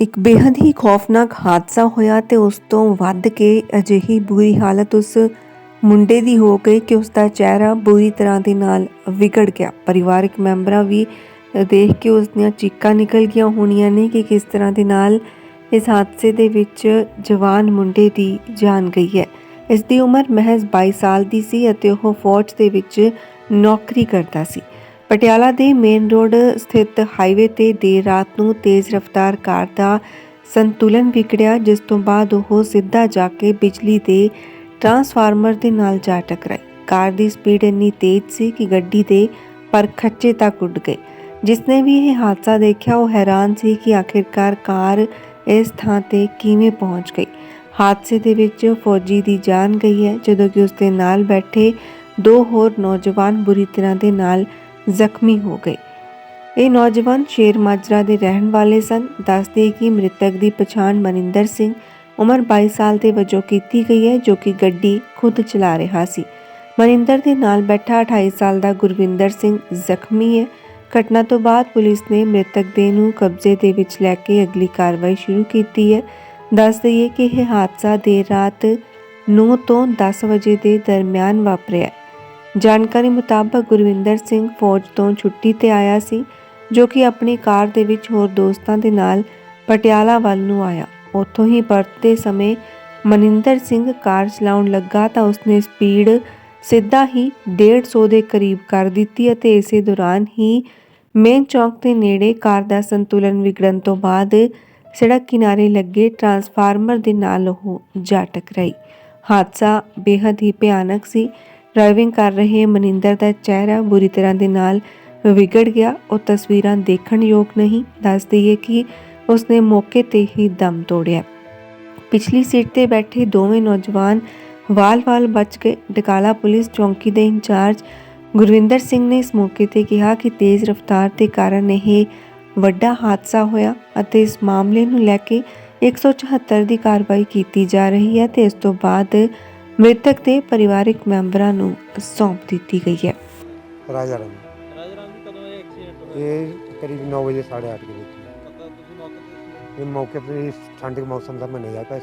ਇੱਕ ਬੇहद ਹੀ ਖੌਫਨਾਕ ਹਾਦਸਾ ਹੋਇਆ ਤੇ ਉਸ ਤੋਂ ਵੱਧ ਕੇ ਅਜਿਹੀ ਬੁਰੀ ਹਾਲਤ ਉਸ ਮੁੰਡੇ ਦੀ ਹੋ ਗਈ ਕਿ ਉਸ ਦਾ ਚਿਹਰਾ ਬੁਰੀ ਤਰ੍ਹਾਂ ਦੇ ਨਾਲ ਵਿਗੜ ਗਿਆ। ਪਰਿਵਾਰਕ ਮੈਂਬਰਾਂ ਵੀ ਦੇਖ ਕੇ ਉਸ ਦੀਆਂ ਚੀਕਾਂ ਨਿਕਲ ਗਈਆਂ ਹੋਣੀਆਂ ਨੇ ਕਿ ਕਿਸ ਤਰ੍ਹਾਂ ਦੇ ਨਾਲ ਇਸ ਹਾਦਸੇ ਦੇ ਵਿੱਚ ਜਵਾਨ ਮੁੰਡੇ ਦੀ ਜਾਨ ਗਈ ਹੈ। ਇਸ ਦੀ ਉਮਰ ਮਹਿਜ਼ 22 ਸਾਲ ਦੀ ਸੀ ਅਤੇ ਉਹ ਫੌਜ ਦੇ ਵਿੱਚ ਨੌਕਰੀ ਕਰਦਾ ਸੀ। ਪਟਿਆਲਾ ਦੇ ਮੇਨ ਰੋਡ ਸਥਿਤ ਹਾਈਵੇ ਤੇ ਦੇਰ ਰਾਤ ਨੂੰ ਤੇਜ਼ ਰਫ਼ਤਾਰ ਕਾਰ ਦਾ ਸੰਤੁਲਨ ਵਿਗੜਿਆ, ਜਿਸ ਤੋਂ ਬਾਅਦ ਉਹ ਸਿੱਧਾ ਜਾ ਕੇ ਬਿਜਲੀ ਦੇ ਟਰਾਂਸਫਾਰਮਰ ਦੇ ਨਾਲ ਜਾ ਟਕਰਾਈ। ਕਾਰ ਦੀ ਸਪੀਡ ਇੰਨੀ ਤੇਜ਼ ਸੀ ਕਿ ਗੱਡੀ ਦੇ ਪਰ ਖੱਚੇ ਤੱਕ ਉੱਡ ਗਏ ਜਿਸਨੇ ਵੀ ਇਹ ਹਾਦਸਾ ਦੇਖਿਆ, ਉਹ ਹੈਰਾਨ ਸੀ ਕਿ ਆਖਿਰਕਾਰ ਕਾਰ ਇਸ ਥਾਂ ਤੇ ਕਿਵੇਂ ਪਹੁੰਚ ਗਈ। ਹਾਦਸੇ ਦੇ ਵਿੱਚ ਫੌਜੀ ਦੀ ਜਾਨ ਗਈ ਹੈ, ਜਦੋਂ ਕਿ ਉਸ ਦੇ ਨਾਲ ਬੈਠੇ ਦੋ ਹੋਰ ਨੌਜਵਾਨ ਬੁਰੀ ਤਰ੍ਹਾਂ ਦੇ ਨਾਲ ਜ਼ਖਮੀ ਹੋ ਗਏ। ਇਹ ਨੌਜਵਾਨ ਸ਼ੇਰ ਮਾਜਰਾ ਦੇ ਰਹਿਣ ਵਾਲੇ ਸਨ। ਦੱਸਦੇ ਕਿ ਮ੍ਰਿਤਕ ਦੀ ਪਛਾਣ ਮਨਿੰਦਰ ਸਿੰਘ ਉਮਰ 22 ਸਾਲ ਦੇ ਵਜੋਂ ਕੀਤੀ ਗਈ ਹੈ, ਜੋ ਕਿ ਗੱਡੀ ਖੁਦ ਚਲਾ ਰਿਹਾ ਸੀ। ਮਨਿੰਦਰ ਦੇ ਨਾਲ ਬੈਠਾ 28 ਸਾਲ ਦਾ ਗੁਰਵਿੰਦਰ ਸਿੰਘ ਜ਼ਖਮੀ ਹੈ। ਘਟਨਾ ਤੋਂ ਬਾਅਦ ਪੁਲਿਸ ਨੇ ਮ੍ਰਿਤਕ ਦੇ ਨੂੰ ਕਬਜ਼ੇ ਦੇ ਵਿੱਚ ਲੈ ਕੇ ਅਗਲੀ ਕਾਰਵਾਈ ਸ਼ੁਰੂ ਕੀਤੀ ਹੈ। ਦੱਸ ਦਈਏ ਕਿ ਇਹ ਹਾਦਸਾ ਦੇਰ ਰਾਤ 9 ਤੋਂ 10 ਵਜੇ ਦੇ ਦਰਮਿਆਨ ਵਾਪਰਿਆ ਜਾਣਕਾਰੀ ਮੁਤਾਬਕ ਗੁਰਵਿੰਦਰ ਸਿੰਘ ਫੌਜ ਤੋਂ ਛੁੱਟੀ ਤੇ ਆਇਆ ਸੀ, ਜੋ ਕਿ ਆਪਣੀ ਕਾਰ ਦੇ ਵਿੱਚ ਹੋਰ ਦੋਸਤਾਂ ਦੇ ਨਾਲ ਪਟਿਆਲਾ ਵੱਲ ਨੂੰ ਆਇਆ। ਉੱਥੋਂ ਹੀ ਪਰਤਦੇ ਸਮੇਂ ਮਨਿੰਦਰ ਸਿੰਘ ਕਾਰ ਚਲਾਉਣ ਲੱਗਾ ਤਾਂ ਉਸਨੇ ਸਪੀਡ ਸਿੱਧਾ ਹੀ 150 ਦੇ ਕਰੀਬ ਕਰ ਦਿੱਤੀ ਅਤੇ ਇਸੇ ਦੌਰਾਨ ਹੀ ਮੇਨ ਚੌਕ ਦੇ ਨੇੜੇ ਕਾਰ ਦਾ ਸੰਤੁਲਨ ਵਿਗੜਨ ਤੋਂ ਬਾਅਦ ਸੜਕ ਕਿਨਾਰੇ ਲੱਗੇ ਟਰਾਂਸਫਾਰਮਰ ਦੇ ਨਾਲ ਉਹ ਜਾ ਟਕਰਾਈ ਹਾਦਸਾ ਬੇहद ਹੀ ਭਿਆਨਕ ਸੀ। ਡਰਾਈਵਿੰਗ ਕਰ ਰਹੇ ਮਨਿੰਦਰ ਦਾ ਚਿਹਰਾ ਬੁਰੀ ਤਰ੍ਹਾਂ ਦੇ ਨਾਲ ਵਿਗੜ ਗਿਆ। ਉਹ ਤਸਵੀਰਾਂ ਦੇਖਣ ਯੋਗ ਨਹੀਂ, ਦੱਸ ਦਈਏ ਕਿ ਉਸਨੇ ਮੌਕੇ ਤੇ ਹੀ ਦਮ ਤੋੜਿਆ। ਪਿਛਲੀ ਸੀਟ ਤੇ ਬੈਠੇ ਦੋਵੇਂ ਨੌਜਵਾਨ ਵਾਲ-ਵਾਲ ਬਚ ਗਏ। ਡਕਾਲਾ ਪੁਲਿਸ ਚੌਂਕੀ ਦੇ ਇੰਚਾਰਜ ਗੁਰਵਿੰਦਰ ਸਿੰਘ ਨੇ ਇਸ ਮੌਕੇ ਤੇ ਕਿਹਾ ਕਿ ਤੇਜ਼ ਰਫ਼ਤਾਰ ਦੇ ਕਾਰਨ ਇਹ ਵੱਡਾ ਹਾਦਸਾ ਹੋਇਆ ਅਤੇ ਇਸ ਮਾਮਲੇ ਨੂੰ ਲੈ ਕੇ 174 ਦੀ ਕਾਰਵਾਈ ਕੀਤੀ ਜਾ ਰਹੀ ਹੈ ਤੇ ਇਸ ਤੋਂ ਬਾਅਦ ਮ੍ਰਿਤਕ ਦੇ ਪਰਿਵਾਰਕ ਮੈਂਬਰਾਂ ਨੂੰ ਸੌਂਪ ਦਿੱਤੀ ਗਈ ਹੈ। ਰਾਜਾ ਰਾਮ। ਰਾਜਾ ਰਾਮ ਜੀ ਕਦੋਂ ਇਹ ਐਕਸੀਡੈਂਟ ਹੋਇਆ ਇਹ ਕਰੀਬ 9 ਵਜੇ 8:30 ਦੇ ਵਿੱਚ। ਪਤਾ ਤੁਸੀਂ ਮੌਕੇ ਤੇ ਇਹ ਮੌਕੇ ਤੇ ਠੰਡ ਦੇ ਮੌਸਮ ਦਾ ਮੈਂ ਨਹੀਂ ਆ। ਪਾ